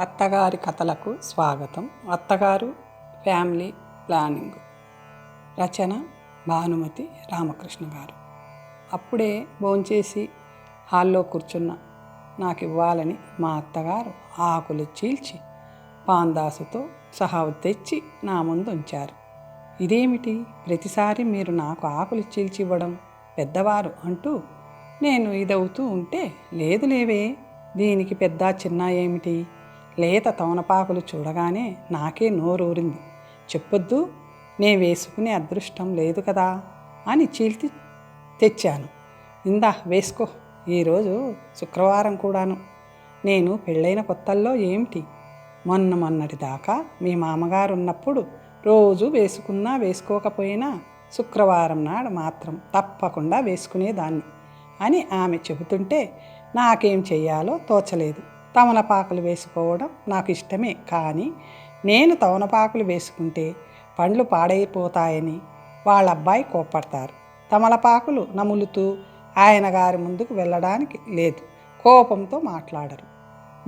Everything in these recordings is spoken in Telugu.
అత్తగారి కథలకు స్వాగతం. అత్తగారు ఫ్యామిలీ ప్లానింగ్ రచన భానుమతి రామకృష్ణ గారు. అప్పుడే భోంచేసి హాల్లో కూర్చున్న నాకు ఇవ్వాలని మా అత్తగారు ఆకులు చీల్చి పాందాసుతో సహా తెచ్చి నా ముందు ఉంచారు ఇదేమిటి? ప్రతిసారి మీరు నాకు ఆకులు చీల్చి ఇవ్వడం పెద్దవారు అంటూ నేను ఇదవుతూ ఉంటే లేదు లేవే. దీనికి పెద్ద చిన్న ఏమిటి లేత తవనపాకులు చూడగానే నాకే నోరూరింది. చెప్పొద్దు నే వేసుకునే అదృష్టం లేదు కదా అని చీల్చి తెచ్చాను. ఇందా వేసుకో. ఈరోజు శుక్రవారం కూడాను. నేను పెళ్ళైన కొత్తల్లో ఏమిటి? మొన్న మొన్నటి దాకా మీ మామగారు ఉన్నప్పుడు రోజు వేసుకున్నా వేసుకోకపోయినా శుక్రవారం నాడు మాత్రం తప్పకుండా వేసుకునేదాన్ని అని ఆమె చెబుతుంటే నాకేం చెయ్యాలో తోచలేదు. తమలపాకులు వేసుకోవడం నాకు ఇష్టమే. కానీ నేను తమలపాకులు వేసుకుంటే పండ్లు పాడైపోతాయని వాళ్ళ అబ్బాయి కోప్పడతారు. తమలపాకులు నములుతూ ఆయన గారి ముందుకు వెళ్ళడానికి లేదు. కోపంతో మాట్లాడరు.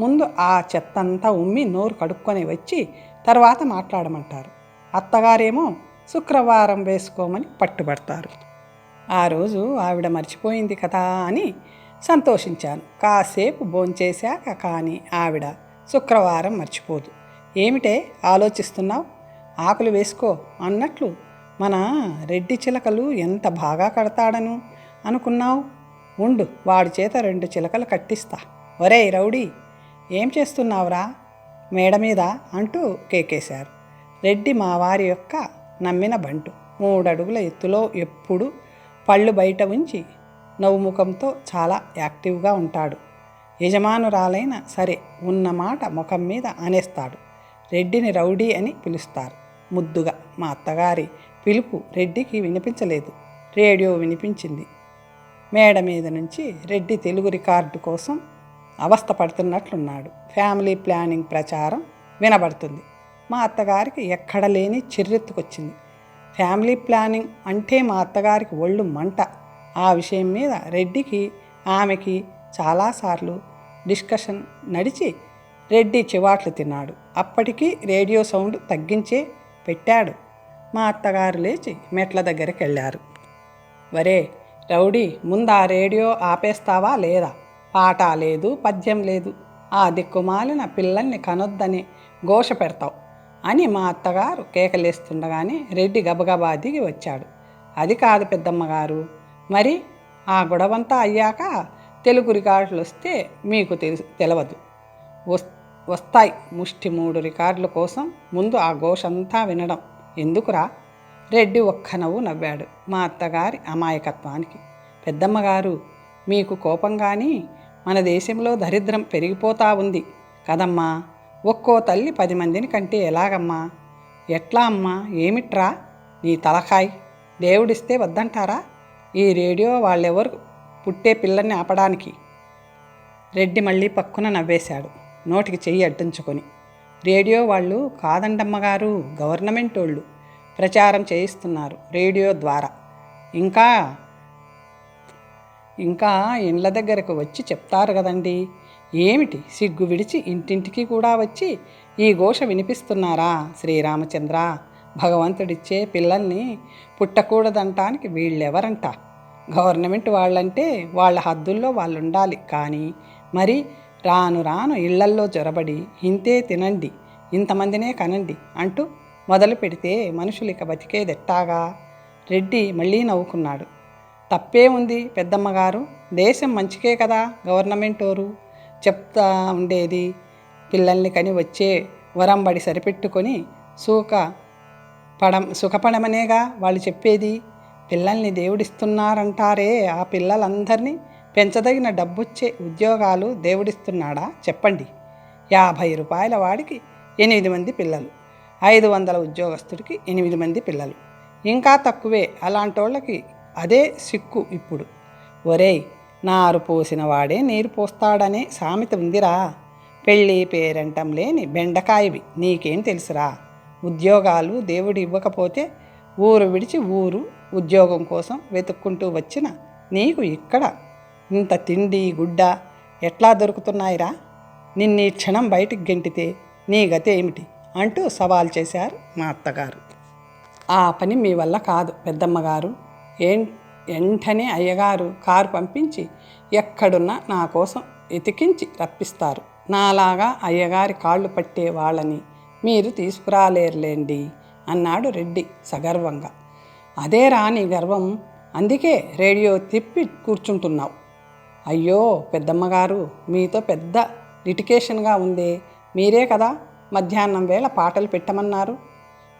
ముందు ఆ చెత్తంతా ఉమ్మి నోరు కడుక్కొని వచ్చి తర్వాత మాట్లాడమంటారు. అత్తగారేమో శుక్రవారం వేసుకోమని పట్టుబడతారు. ఆ రోజు ఆవిడ మర్చిపోయింది కదా అని సంతోషించాను. కాసేపు భోంచేశాక కానీ ఆవిడ శుక్రవారం మర్చిపోదు. ఏమిటే ఆలోచిస్తున్నావు? ఆకులు వేసుకో అన్నట్లు మన రెడ్డి చిలకలు ఎంత బాగా కడతాడను అనుకున్నావు? ఉండు వాడి చేత రెండు చిలకలు కట్టిస్తా. ఒరే రౌడీ ఏం చేస్తున్నావురా? మేడ మీద అంటూ కేకేశారు. రెడ్డి మా వారి యొక్క నమ్మిన బంటు. మూడడుగుల ఎత్తులో ఎప్పుడు పళ్ళు బయట ఉంచి నవ్వుముఖంతో చాలా యాక్టివ్గా ఉంటాడు. యజమానురాలైన సరే ఉన్న మాట ముఖం మీద అనేస్తాడు. రెడ్డిని రౌడీ అని పిలుస్తారు. ముద్దుగా మా అత్తగారి పిలుపు రెడ్డికి వినిపించలేదు. రేడియో వినిపించింది. మేడ మీద నుంచి రెడ్డి తెలుగు రికార్డు కోసం అవస్థ పడుతున్నట్లున్నాడు. ఫ్యామిలీ ప్లానింగ్ ప్రచారం వినబడుతుంది. మా అత్తగారికి ఎక్కడ లేని చిర్రెత్తుకొచ్చింది. ఫ్యామిలీ ప్లానింగ్ అంటే మా అత్తగారికి ఒళ్ళు మంట. ఆ విషయం మీద రెడ్డికి ఆమెకి చాలాసార్లు డిస్కషన్ నడిచి రెడ్డి చివాట్లు తిన్నాడు. అప్పటికి రేడియో సౌండ్ తగ్గించే పెట్టాడు. మా అత్తగారు లేచి మెట్ల దగ్గరికి వెళ్ళారు వరే రౌడీ ముందు ఆ రేడియో ఆపేస్తావా లేదా? పాట లేదు పద్యం లేదు. ఆ దిక్కుమాలిన పిల్లల్ని కనొద్దని ఘోష పెడతావు అని మా అత్తగారు కేకలేస్తుండగానే రెడ్డి గబగబా దిగి వచ్చాడు. అది కాదు పెద్దమ్మగారు మరి ఆ గొడవంతా అయ్యాక తెలుగు రికార్డులు వస్తే మీకు తెలుసు తెలవదు. వస్ వస్తాయి ముష్టి మూడు రికార్డుల కోసం ముందు ఆ ఘోషంతా వినడం. ఎందుకురా? రెడ్డి ఒక్క నవ్వు నవ్వాడు మా అత్తగారి అమాయకత్వానికి. పెద్దమ్మగారు మీకు కోపం కానీ మన దేశంలో దరిద్రం పెరిగిపోతా ఉంది కదమ్మా. ఒక్కో తల్లి పది మందిని కంటే ఎలాగమ్మా? ఎట్లా అమ్మా? ఏమిట్రా నీ తలకాయ్? దేవుడిస్తే వద్దంటారా? ఈ రేడియో వాళ్ళెవరు పుట్టే పిల్లల్ని ఆపడానికి? రెడ్డి మళ్ళీ పక్కున నవ్వేశాడు. నోటికి చెయ్యి అడ్డించుకొని. రేడియో వాళ్ళు కాదండమ్మగారు గవర్నమెంట్ వాళ్ళు ప్రచారం చేయిస్తున్నారు రేడియో ద్వారా. ఇంకా ఇంకా ఇండ్ల దగ్గరకు వచ్చి చెప్తారు కదండి. ఏమిటి? సిగ్గు విడిచి ఇంటింటికి కూడా వచ్చి ఈ ఘోష వినిపిస్తున్నారా? శ్రీరామచంద్ర భగవంతుడిచ్చే పిల్లల్ని పుట్టకూడదంటానికి వీళ్ళెవరంట? గవర్నమెంట్ వాళ్ళంటే వాళ్ళ హద్దుల్లో వాళ్ళు ఉండాలి కానీ మరి రాను రాను ఇళ్ళల్లో జొరబడి ఇంతే తినండి ఇంతమందినే కనండి అంటూ మొదలు పెడితే మనుషులు ఇక బతికేదెట్టాగా రెడ్డి మళ్ళీ నవ్వుకున్నాడు. తప్పే ఉంది పెద్దమ్మగారు దేశం మంచికే కదా గవర్నమెంట్ ఓరు? చెప్తా ఉండేది పిల్లల్ని కని వచ్చే వరంబడి సరిపెట్టుకొని సూక పడం సుఖపడమనేగా వాళ్ళు చెప్పేది? పిల్లల్ని దేవుడిస్తున్నారంటారే ఆ పిల్లలందరినీ పెంచదగిన డబ్బొచ్చే ఉద్యోగాలు దేవుడిస్తున్నాడా? చెప్పండి. యాభై రూపాయల వాడికి ఎనిమిది మంది పిల్లలు ఐదు వందల ఉద్యోగస్తుడికి ఎనిమిది మంది పిల్లలు. ఇంకా తక్కువే అలాంటోళ్ళకి అదే సిక్కు ఇప్పుడు. ఒరేయ్ నారు పోసిన వాడే నీరు పోస్తాడనే సామెత ఉందిరా. పెళ్ళి పేరంటం లేని బెండకాయవి నీకేం తెలుసురా? ఉద్యోగాలు దేవుడు ఇవ్వకపోతే ఊరు విడిచి ఊరు ఉద్యోగం కోసం వెతుక్కుంటూ వచ్చిన నీకు ఇక్కడ ఇంత తిండి గుడ్డ ఎట్లా దొరుకుతున్నాయిరా? నిన్నీ క్షణం బయటికి గెంటితే నీ గతి ఏమిటి? అంటూ సవాల్ చేశారు మా అత్తగారు. ఆ పని మీ వల్ల కాదు పెద్దమ్మగారు. ఏం వెంటనే అయ్యగారు కారు పంపించి ఎక్కడున్నా నా కోసం ఎతికించి రప్పిస్తారు. నాలాగా అయ్యగారి కాళ్ళు పట్టే వాళ్ళని మీరు తీసుకురాలేరులేండి అన్నాడు రెడ్డి సగర్వంగా. అదే రాని గర్వం. అందుకే రేడియో తిప్పి కూర్చుంటున్నావు. అయ్యో పెద్దమ్మగారు మీతో పెద్ద లిటికేషన్గా ఉందే. మీరే కదా మధ్యాహ్నం వేళ పాటలు పెట్టమన్నారు.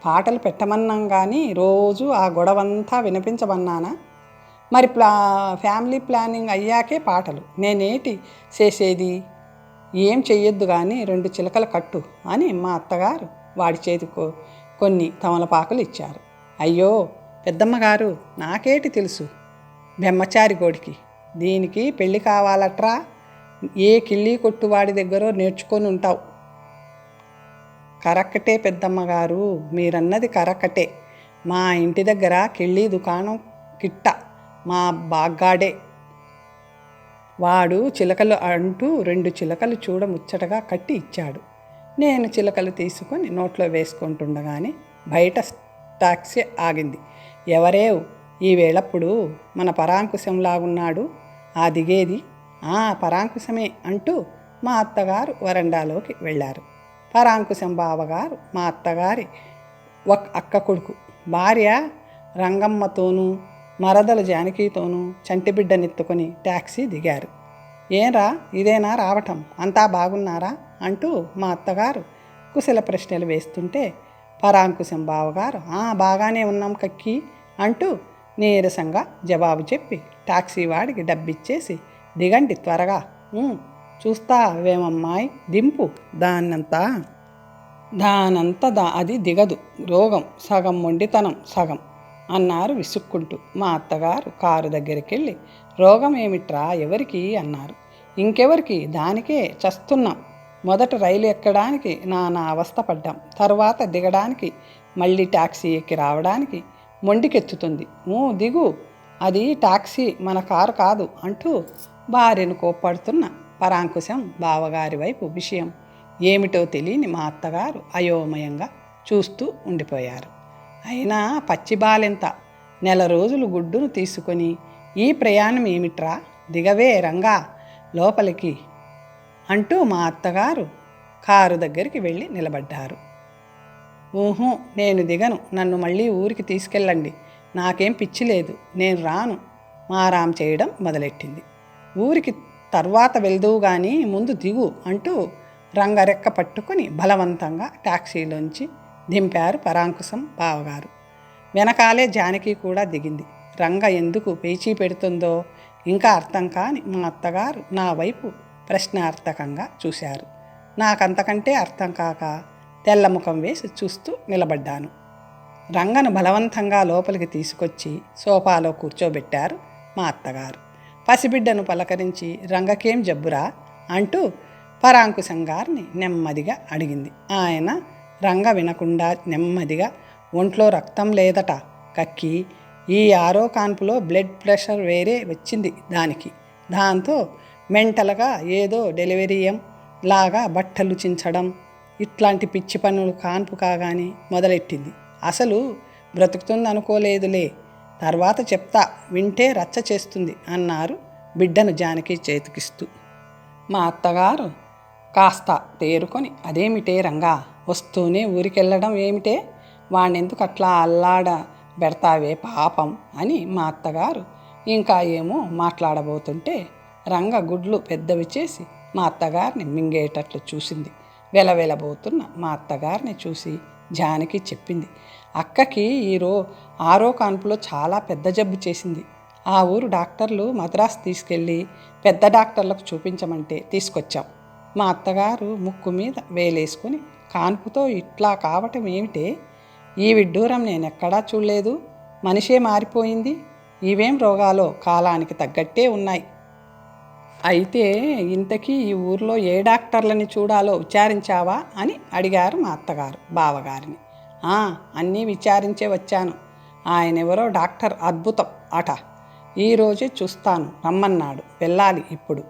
పాటలు పెట్టమన్నాం కానీ రోజు ఆ గొడవంతా వినిపించమన్నానా? మరి ప్లా ఫ్యామిలీ ప్లానింగ్ అయ్యాకే పాటలు. నేనేటి చేసేది? ఏం చెయ్యొద్దు కానీ రెండు చిలకల కట్టు అని మా అత్తగారు వాడి చేతికి కొన్ని తమలపాకులు ఇచ్చారు. అయ్యో పెద్దమ్మగారు నాకేటి తెలుసు? బ్రహ్మచారి గోడికి దీనికి పెళ్ళి కావాలట్రా? ఏ కిళ్ళీ కొట్టువాడి దగ్గర నేర్చుకొని ఉంటావు. కరక్కటే పెద్దమ్మగారు మీరన్నది కరక్కటే. మా ఇంటి దగ్గర కిళ్ళీ దుకాణం కిట్ట మా బాగ్గాడే. వాడు చిలకలు అంటూ రెండు చిలకలు చూడ ముచ్చటగా కట్టి ఇచ్చాడు. నేను చిలకలు తీసుకొని నోట్లో వేసుకుంటుండగానే బయట టాక్సీ ఆగింది. ఎవరేవ్? ఈ వేళప్పుడు మన పరాంకుశంలాగున్నాడు. ఆ దిగేది ఆ పరాంకుశమే అంటూ మా అత్తగారు వరండాలోకి వెళ్ళారు. పరాంకుశం బావగారు మా అత్తగారి ఒక అక్క కొడుకు. భార్య రంగమ్మతోనూ మరదల జానకితోనూ చంటిబిడ్డనెత్తుకొని ట్యాక్సీ దిగారు. ఏంరా? ఇదేనా రావటం? అంతా బాగున్నారా? అంటూ మా అత్తగారు కుశల ప్రశ్నలు వేస్తుంటే పరాంకుశం బావగారు "ఆ, బాగానే ఉన్నాం కక్కి. అంటూ నీరసంగా జవాబు చెప్పి టాక్సీ వాడికి డబ్బిచ్చేసి దిగండి త్వరగా. చూస్తావేమమ్మాయి? దింపు. దాన్నంతా దానంతా దా అది దిగదు. రోగం. సగం మొండితనం. సగం. అన్నారు విసుక్కుంటూ. మా అత్తగారు కారు దగ్గరికి వెళ్ళి రోగం ఏమిట్రా? ఎవరికి? అన్నారు. ఇంకెవరికి? దానికే చస్తున్నాం. మొదట రైలు ఎక్కడానికి నానా అవస్థ పడ్డాం. తర్వాత దిగడానికి మళ్ళీ టాక్సీ ఎక్కి రావడానికి మొండికెత్తుతుంది. మూ దిగు. అది టాక్సీ మన కారు కాదు అంటూ భార్యను కోప్పడుతున్న పరాంకుశం బావగారి వైపు విషయం ఏమిటో తెలియని మా అత్తగారు అయోమయంగా చూస్తూ ఉండిపోయారు. అయినా పచ్చి బాలెంత? నెల రోజులు గుడ్డును తీసుకొని ఈ ప్రయాణం ఏమిట్రా? దిగవే రంగా లోపలికి అంటూ మా అత్తగారు కారు దగ్గరికి వెళ్ళి నిలబడ్డారు. ఊహూ నేను దిగను. నన్ను మళ్ళీ ఊరికి తీసుకెళ్ళండి. నాకేం పిచ్చి లేదు. నేను రాను. మారాం చేయడం మొదలెట్టింది. ఊరికి తర్వాత వెళ్దువు కానీ ముందు దిగు అంటూ రంగరెక్క పట్టుకుని బలవంతంగా ట్యాక్సీలోంచి దింపారు పరాంకుశం బావగారు. వెనకాలే జానకి కూడా దిగింది. రంగ ఎందుకు పేచీ పెడుతుందో ఇంకా అర్థం కాని మా అత్తగారు నా వైపు ప్రశ్నార్థకంగా చూశారు. నాకంతకంటే అర్థం కాక తెల్లముఖం వేసి చూస్తూ నిలబడ్డాను. రంగను బలవంతంగా లోపలికి తీసుకొచ్చి సోఫాలో కూర్చోబెట్టారు మా అత్తగారు. పసిబిడ్డను పలకరించి రంగకేం జబ్బురా? అంటూ పరాంకుశంగారిని నెమ్మదిగా అడిగింది. ఆయన రంగ వినకుండా నెమ్మదిగా ఒంట్లో రక్తం లేదట కక్కి ఈ ఆరో కాన్పులో బ్లడ్ ప్రెషర్ వేరే వచ్చింది దానికి. దాంతో మెంటల్గా ఏదో డెలివరీయం లాగా బట్టలు చించడం ఇట్లాంటి పిచ్చి పనులు కాన్పు కాగానే మొదలెట్టింది. అసలు బ్రతుకుతుందనుకోలేదులే. తర్వాత చెప్తా వింటే రచ్చ చేస్తుంది అన్నారు బిడ్డను జానకి చేతికిస్తూ. మా అత్తగారు కాస్త తేరుకొని అదేమిటే రంగా వస్తూనే ఊరికెళ్ళడం ఏమిటే? వాణ్ణెందుకు అట్లా అల్లాడ పెడతావే పాపం? అని మా అత్తగారు ఇంకా ఏమో మాట్లాడబోతుంటే రంగ గుడ్లు పెద్దవి చేసి మా అత్తగారిని మింగేటట్లు చూసింది. వెలవెలబోతున్న మా అత్తగారిని చూసి జానకి చెప్పింది. అక్కకి ఈరో ఆరో కాన్పులో చాలా పెద్ద జబ్బు చేసింది. ఆ ఊరు డాక్టర్లు మద్రాసు తీసుకెళ్ళి పెద్ద డాక్టర్లకు చూపించమంటే తీసుకొచ్చాం. మా అత్తగారు ముక్కు మీద వేలేసుకొని కాన్పుతో ఇట్లా కావటం ఏమిటే? ఈ విడ్డూరం నేను ఎక్కడా చూడలేదు. మనిషే మారిపోయింది. ఇవేం రోగాలో కాలానికి తగ్గట్టే ఉన్నాయి. అయితే ఇంతకీ ఈ ఊర్లో ఏ డాక్టర్లని చూడాలో విచారించావా అని అడిగారు మా అత్తగారు బావగారిని. "ఆ, అన్నీ విచారించే వచ్చాను. ఆయన ఎవరో డాక్టర్ అద్భుతం అట. ఈరోజే చూస్తాను రమ్మన్నాడు. వెళ్ళాలి ఇప్పుడు.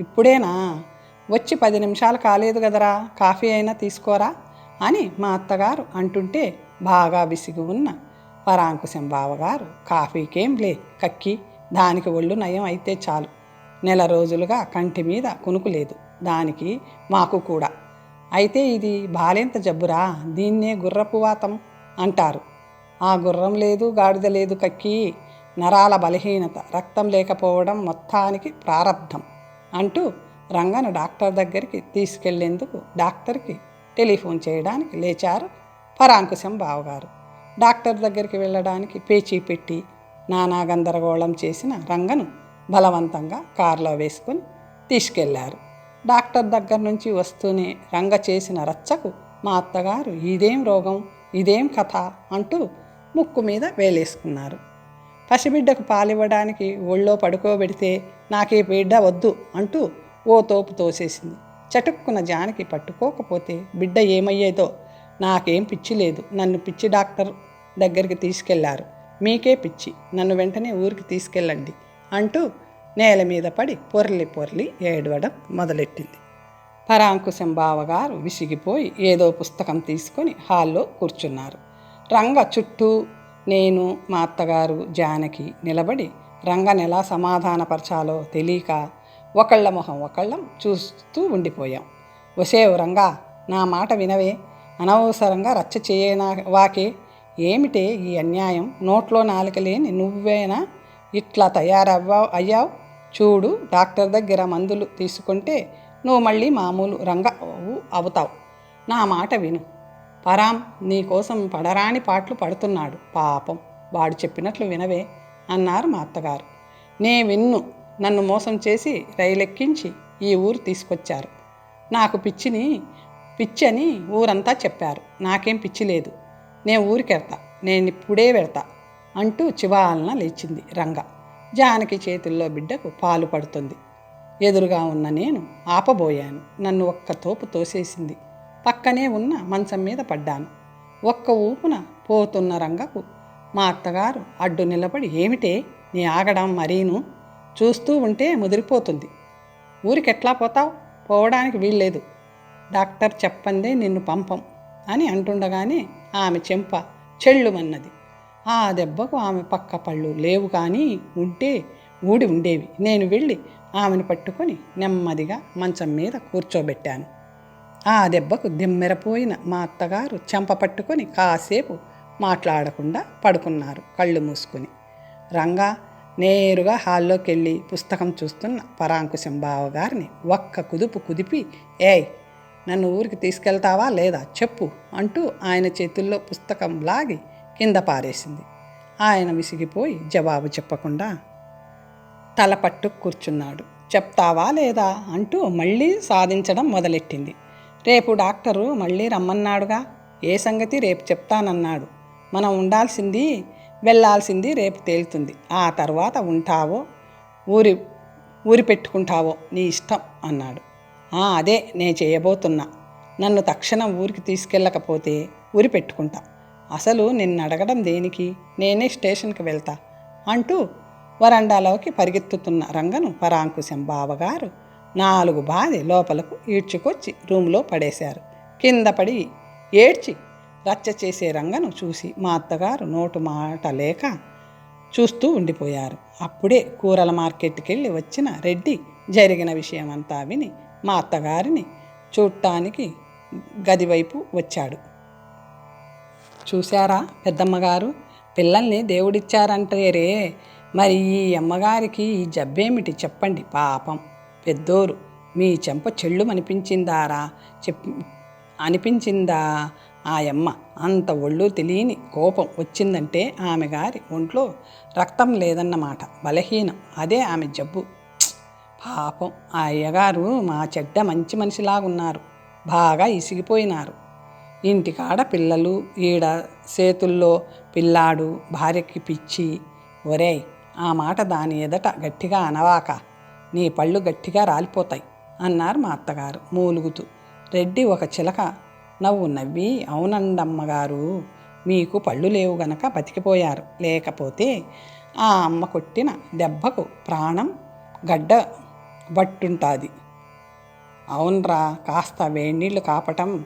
ఇప్పుడేనా? వచ్చి పది నిమిషాలు కాలేదు కదరా కాఫీ అయినా తీసుకోరా అని మా అత్తగారు అంటుంటే బాగా విసిగి ఉన్న పరాంకుశం బావగారు కాఫీకేం లే కక్కి దానికి ఒళ్ళు నయం అయితే చాలు. నెల రోజులుగా కంటి మీద కునుకు లేదు. దానికి మాకు కూడా. అయితే ఇది బాలెంత జబ్బురా? దీన్నే గుర్రపువాతం అంటారు. ఆ గుర్రం లేదు గాడిద లేదు కక్కి. నరాల బలహీనత రక్తం లేకపోవడం మొత్తానికి ప్రారంధం అంటూ రంగను డాక్టర్ దగ్గరికి తీసుకెళ్ళేందుకు డాక్టర్కి టెలిఫోన్ చేయడానికి లేచారు పరాంకుశం బావగారు. డాక్టర్ దగ్గరికి వెళ్ళడానికి పేచీ పెట్టి నానా గందరగోళం చేసిన రంగను బలవంతంగా కారులో వేసుకుని తీసుకెళ్ళారు. డాక్టర్ దగ్గర నుంచి వస్తూనే రంగ చేసిన రచ్చకు మా అత్తగారు ఇదేం రోగం? ఇదేం కథ? అంటూ ముక్కు మీద వేలేసుకున్నారు. పసిబిడ్డకు పాలివ్వడానికి ఒళ్ళో పడుకోబెడితే నాకే బిడ్డ వద్దు అంటూ ఓ తోపు తోసేసింది. చటుక్కున జానకి పట్టుకోకపోతే బిడ్డ ఏమయ్యేదో? నాకేం పిచ్చి లేదు. నన్ను పిచ్చి డాక్టర్ దగ్గరికి తీసుకెళ్ళారు. మీకే పిచ్చి. నన్ను వెంటనే ఊరికి తీసుకెళ్ళండి. అంటూ నేల మీద పడి పొర్లి పొర్లి ఏడవడం మొదలెట్టింది. పరాంకుశం బావగారు విసిగిపోయి ఏదో పుస్తకం తీసుకొని హాల్లో కూర్చున్నారు. రంగ చుట్టూ నేను మా అత్తగారు జానకి నిలబడి రంగని ఎలా సమాధానపరచాలో తెలియక ఒకళ్ళ మొహం ఒకళ్ళం చూస్తూ ఉండిపోయాం. వసేవు రంగా నా మాట వినవే అనవసరంగా రచ్చ చేయనా వాకే ఏమిటే ఈ అన్యాయం? నోట్లో నాలుక లేని నువ్వేనా? ఇట్లా తయారవ్వా అయ్యావు? చూడు డాక్టర్ దగ్గర మందులు తీసుకుంటే నువ్వు మళ్ళీ మామూలు రంగ అవుతావు. నా మాట విను. పరాం నీకోసం పడరాని పాటలు పడుతున్నాడు. పాపం వాడు చెప్పినట్లు వినవే అన్నారు మా అత్తగారు. నే విన్ను. నన్ను మోసం చేసి రైలెక్కించి ఈ ఊరు తీసుకొచ్చారు. నాకు పిచ్చిని పిచ్చని ఊరంతా చెప్పారు. నాకేం పిచ్చి లేదు. నేను ఊరికెడతా నేను ఇప్పుడే వెడతా అంటూ చివాలన లేచింది రంగ. జానకి చేతుల్లో బిడ్డకు పాలు పడుతుంది. ఎదురుగా ఉన్న నేను ఆపబోయాను. నన్ను ఒక్క తోపు తోసేసింది. పక్కనే ఉన్న మంచం మీద పడ్డాను. ఒక్క ఊపున పోతున్న రంగకు మా అత్తగారు అడ్డు నిలబడి ఏమిటే? నీ ఆగడం మరీను? చూస్తూ ఉంటే ముదిరిపోతుంది. ఊరికెట్లా పోతావు? పోవడానికి వీల్లేదు. డాక్టర్ చెప్పందే నిన్ను పంపం అని అంటుండగానే ఆమె చెంప చెళ్ళుమన్నది. ఆ దెబ్బకు ఆమె పక్క పళ్ళు లేవు కానీ ఉంటే ఊడి ఉండేవి. నేను వెళ్ళి ఆమెను పట్టుకొని నెమ్మదిగా మంచం మీద కూర్చోబెట్టాను. ఆ దెబ్బకు దిమ్మెరపోయిన మా అత్తగారు చెంప పట్టుకొని కాసేపు మాట్లాడకుండా పడుకున్నారు కళ్ళు మూసుకొని. రంగా నేరుగా హాల్లోకి వెళ్ళి పుస్తకం చూస్తున్న పరాంకుశం బావగారిని ఒక్క కుదుపు కుదిపి ఏయ్ నన్ను ఊరికి తీసుకెళ్తావా లేదా? చెప్పు అంటూ ఆయన చేతుల్లో పుస్తకం లాగి కింద పారేసింది. ఆయన విసిగిపోయి జవాబు చెప్పకుండా తల పట్టు కూర్చున్నాడు. చెప్తావా లేదా? అంటూ మళ్ళీ సాధించడం మొదలెట్టింది. రేపు డాక్టరు మళ్ళీ రమ్మన్నాడుగా? ఏ సంగతి? రేపు చెప్తానన్నాడు. మనం ఉండాల్సింది వెళ్ళాల్సింది రేపు తేలుతుంది. ఆ తర్వాత ఉంటావో ఊరి ఊరి పెట్టుకుంటావో నీ ఇష్టం అన్నాడు. అదే నే చేయబోతున్నా. నన్ను తక్షణం ఊరికి తీసుకెళ్ళకపోతే ఊరి పెట్టుకుంటా. అసలు నిన్ను అడగడం దేనికి? నేనే స్టేషన్కి వెళ్తా అంటూ వరండాలోకి పరిగెత్తుతున్న రంగను పరాంకుశం బావగారు నాలుగు బాది లోపలకు ఈడ్చుకొచ్చి రూమ్లో పడేశారు. కింద పడి ఏడ్చి రచ్చ చేసే రంగను చూసి మా అత్తగారు నోటు మాట లేక చూస్తూ ఉండిపోయారు. అప్పుడే కూరల మార్కెట్కి వెళ్ళి వచ్చిన రెడ్డి జరిగిన విషయం అంతా విని మా అత్తగారిని చూడటానికి గదివైపు వచ్చాడు. చూశారా పెద్దమ్మగారు? పిల్లల్ని దేవుడిచ్చారంటేరే మరి ఈ అమ్మగారికి ఈ జబ్బేమిటి చెప్పండి పాపం. పెద్దోరు మీ చెంప చెళ్ళు అనిపించిందారా చెప్ అనిపించిందా? ఆ అమ్మ అంత ఒళ్ళు తెలియని కోపం వచ్చిందంటే ఆమె గారి ఒంట్లో రక్తం లేదన్నమాట. బలహీనం అదే ఆమె జబ్బు. పాపం ఆ అయ్యగారు మా చెడ్డ మంచి మనిషిలాగున్నారు. బాగా ఇసిగిపోయినారు. ఇంటికాడ పిల్లలు ఈడ చేతుల్లో పిల్లాడు భార్యకి పిచ్చి. ఒరేయ్ ఆ మాట దాని ఎదట గట్టిగా అనవాక. నీ పళ్ళు గట్టిగా రాలిపోతాయి అన్నారు మా అత్తగారు మూలుగుతూ. రెడ్డి ఒక చిలక. నవ్వు నవ్వి అవునండమ్మగారు మీకు పళ్ళు లేవు గనక బతికిపోయారు. లేకపోతే ఆ అమ్మ కొట్టిన దెబ్బకు ప్రాణం గడ్డ బట్టుంటుంది. అవునరా కాస్త వేడినీళ్ళు కాపటం.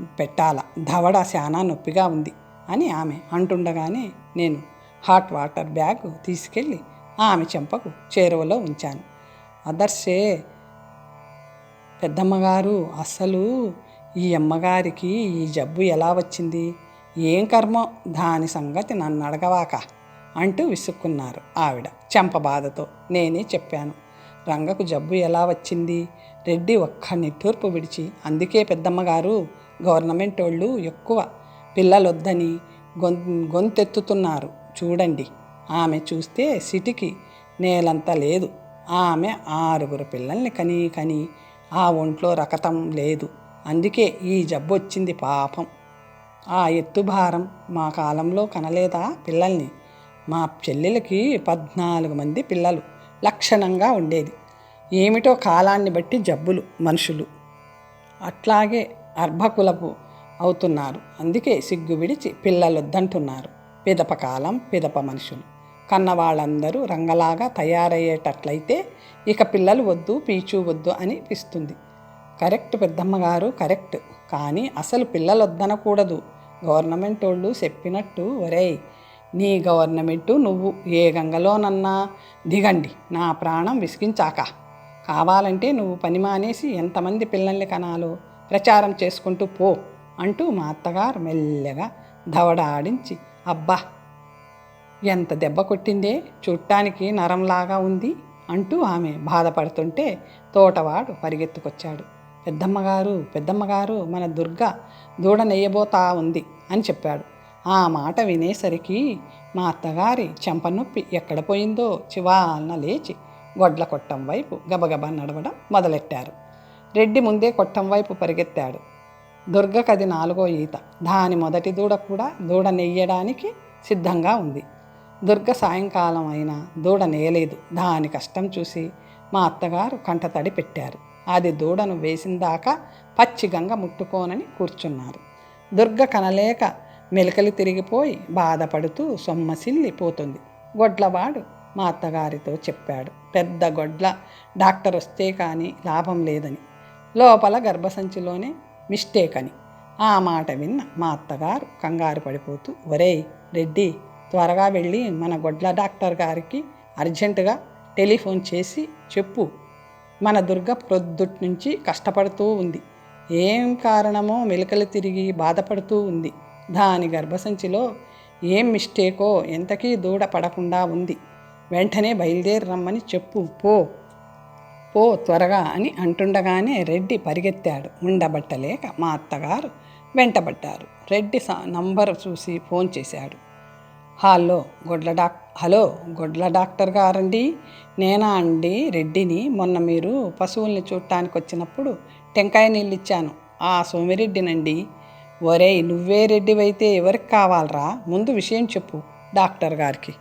పెట్టాల. దవడ శానా నొప్పిగా ఉంది అని ఆమె అంటుండగానే నేను హాట్ వాటర్ బ్యాగ్ తీసుకెళ్ళి ఆమె చెంపకు చేరువలో ఉంచాను. అదర్సే పెద్దమ్మగారు అసలు ఈ అమ్మగారికి ఈ జబ్బు ఎలా వచ్చింది? ఏం కర్మో? దాని సంగతి నన్ను అడగవాక అంటూ విసుక్కున్నారు ఆవిడ చెంప బాధతో. నేనే చెప్పాను రంగకు జబ్బు ఎలా వచ్చింది? రెడ్డి ఒక్క నిట్టూర్పు విడిచి అందుకే పెద్దమ్మగారు గవర్నమెంట్ వాళ్ళు ఎక్కువ పిల్లలొద్దని గొం గొంతెత్తుతున్నారు. చూడండి. ఆమె చూస్తే సిటికి నేలంత లేదు. ఆమె ఆరుగురు పిల్లల్ని కని కని ఆ ఒంట్లో రకతం లేదు. అందుకే ఈ జబ్బు వచ్చింది పాపం. ఆ ఎత్తుభారం మా కాలంలో కనలేదా పిల్లల్ని? మా చెల్లెలకి పద్నాలుగు మంది పిల్లలు లక్షణంగా ఉండేది. ఏమిటో కాలాన్ని బట్టి జబ్బులు మనుషులు. అట్లాగే అర్భకులపు అవుతున్నారు. అందుకే సిగ్గు విడిచి పిల్లలొద్దంటున్నారు. పిదప కాలం పిదప మనుషులు. కన్నవాళ్ళందరూ రంగలాగా తయారయ్యేటట్లయితే ఇక పిల్లలు వద్దు పీచు వద్దు అని అనిపిస్తుంది కరెక్ట్ పెద్దమ్మగారు కరెక్ట్. కానీ అసలు పిల్లలు వద్దనకూడదు గవర్నమెంట్ వాళ్ళు చెప్పినట్టు ఒరేయ్ నీ గవర్నమెంటు నువ్వు ఏ గంగలోనన్నా దిగండి నా ప్రాణం విసిగించాక. కావాలంటే నువ్వు పని మానేసి ఎంతమంది పిల్లల్ని కనాలో? ప్రచారం చేసుకుంటూ పో అంటూ మా అత్తగారు మెల్లగా దవడ ఆడించి అబ్బా ఎంత దెబ్బ కొట్టిందే చూడటానికి నరంలాగా ఉంది అంటూ ఆమె బాధపడుతుంటే తోటవాడు పరిగెత్తుకొచ్చాడు. పెద్దమ్మగారు పెద్దమ్మగారు మన దుర్గ దూడ నెయ్యబోతా ఉంది అని చెప్పాడు. ఆ మాట వినేసరికి మా అత్తగారి చెంపనొప్పి ఎక్కడ పోయిందో చివాలన లేచి గొడ్ల కొట్టం వైపు గబగబా నడవడం మొదలెట్టారు. రెడ్డి ముందే కొట్టం వైపు పరిగెత్తాడు. దుర్గకది నాలుగో ఈత. దాని మొదటి దూడ కూడా దూడ నెయ్యడానికి సిద్ధంగా ఉంది. దుర్గ సాయంకాలం అయినా దూడ నేయలేదు. దాని కష్టం చూసి మా అత్తగారు కంటతడి పెట్టారు. అది దూడను వేసిందాకా పచ్చి గంగ ముట్టుకోనని కూర్చున్నారు. దుర్గ కనలేక మెలకలు తిరిగిపోయి బాధపడుతూ సొమ్మసిల్లి పోతుంది గొడ్లవాడు మా అత్తగారితో చెప్పాడు. పెద్ద గొడ్ల డాక్టర్ వస్తే కానీ లాభం లేదని. లోపల గర్భసంచిలోనే మిస్టేక్ అని ఆ మాట విన్న మా అత్తగారు కంగారు పడిపోతూ ఒరేయ్ రెడ్డి త్వరగా వెళ్ళి మన గొడ్ల డాక్టర్ గారికి అర్జెంటుగా టెలిఫోన్ చేసి చెప్పు. మన దుర్గ ప్రొద్దుట్ నుంచి కష్టపడుతూ ఉంది. ఏం కారణమో మెలకలు తిరిగి బాధపడుతూ ఉంది. దాని గర్భసంచిలో ఏం మిస్టేకో ఎంతకీ దూడ పడకుండా ఉంది. వెంటనే బయలుదేరి రమ్మని చెప్పు. పో. పో త్వరగా అని అంటుండగానే రెడ్డి పరిగెత్తాడు. ఉండబట్టలేక మా అత్తగారు వెంటబడ్డారు. రెడ్డి నంబర్ చూసి ఫోన్ చేశాడు. హలో గొడ్ల డాక్ హలో గొడ్ల డాక్టర్ గారండి? నేనా అండి? రెడ్డిని మొన్న మీరు పశువుల్ని చూడటానికి వచ్చినప్పుడు టెంకాయ నీళ్ళు ఇచ్చాను ఆ సోమిరెడ్డినండి. ఒరేయ్ నువ్వే రెడ్డివైతే ఎవరికి కావాలరా? ముందు విషయం చెప్పు డాక్టర్ గారికి.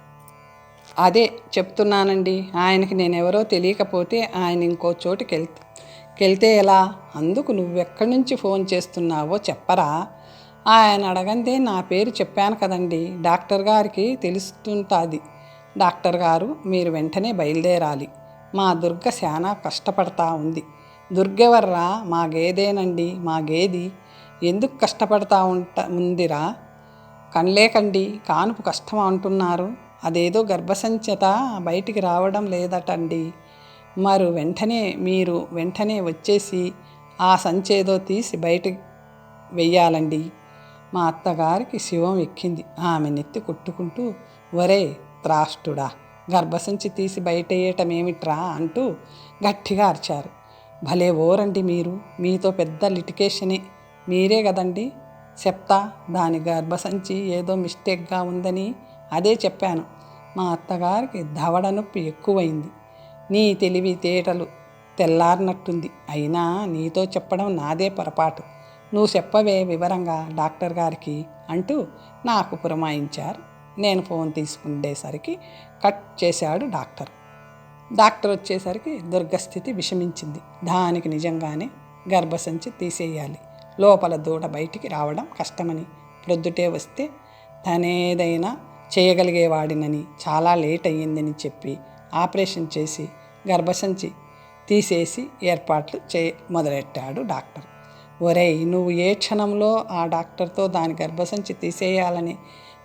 అదే చెప్తున్నానండి ఆయనకి నేనెవరో తెలియకపోతే ఆయన ఇంకో చోటుకి వెళ్తే వెళ్తే ఎలా? అందుకు నువ్వెక్కడి నుంచి ఫోన్ చేస్తున్నావో చెప్పరా? ఆయన అడగందే నా పేరు చెప్పాను కదండి డాక్టర్ గారికి తెలుస్తుంటుంది. డాక్టర్ గారు మీరు వెంటనే బయలుదేరాలి. మా దుర్గ శానా కష్టపడతా ఉంది. దుర్గెవర్రా మా గేదేనండి మా గేది. ఎందుకు కష్టపడతా ఉంట ఉందిరా? కనలేకండి కానుపు కష్టం అంటున్నారు. అదేదో గర్భసంచత బయటికి రావడం లేదటండి. మరి వెంటనే మీరు వెంటనే వచ్చేసి ఆ సంచేదో తీసి బయటకు వెయ్యాలండి. మా అత్తగారికి శివం ఎక్కింది. ఆమె నెత్తి కొట్టుకుంటూ ఒరే త్రాష్టుడా గర్భసంచి తీసి బయటేయటమేమిట్రా? అంటూ గట్టిగా అరిచారు. భలే ఓరండి మీరు. మీతో పెద్ద లిటికేషనే. మీరే కదండి. చెప్తా దాని గర్భసంచి ఏదో మిస్టేక్గా ఉందని అదే చెప్పాను. మా అత్తగారికి దవడ నొప్పి ఎక్కువైంది. నీ తెలివి తేటలు తెల్లారినట్టుంది. అయినా నీతో చెప్పడం నాదే పొరపాటు. నువ్వు చెప్పవే వివరంగా డాక్టర్ గారికి అంటూ నాకు పురమాయించారు. నేను ఫోన్ తీసుకుండేసరికి కట్ చేశాడు డాక్టర్. డాక్టర్ వచ్చేసరికి దుర్గస్థితి విషమించింది. దానికి నిజంగానే గర్భసంచి తీసేయాలి. లోపల దూడ బయటికి రావడం కష్టమని ప్రొద్దుటే వస్తే తనేదైనా చేయగలిగేవాడినని చాలా లేట్ అయ్యిందని చెప్పి ఆపరేషన్ చేసి గర్భసంచి తీసేసి ఏర్పాట్లు చే మొదలెట్టాడు డాక్టర్. ఒరేయ్ నువ్వు ఏ క్షణంలో ఆ డాక్టర్తో దాని గర్భసంచి తీసేయాలని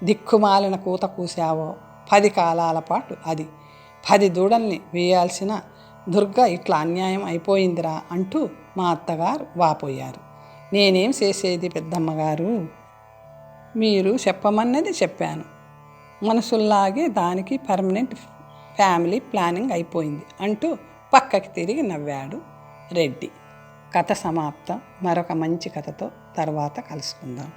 దిక్కుమాలిన కూత కూసావో పది కాలాల పాటు అది. పది దూడల్ని వేయాల్సిన దుర్గ ఇట్లా అన్యాయం అయిపోయిందిరా అంటూ మా అత్తగారు వాపోయారు. నేనేం చేసేది పెద్దమ్మగారు? మీరు చెప్పమన్నది చెప్పాను. మనసుల్లాగే దానికి పర్మనెంట్ ఫ్యామిలీ ప్లానింగ్ అయిపోయింది. అంటూ పక్కకి తిరిగి నవ్వాడు రెడ్డి. కథ సమాప్తం. మరొక మంచి కథతో తర్వాత కలుసుకుందాం.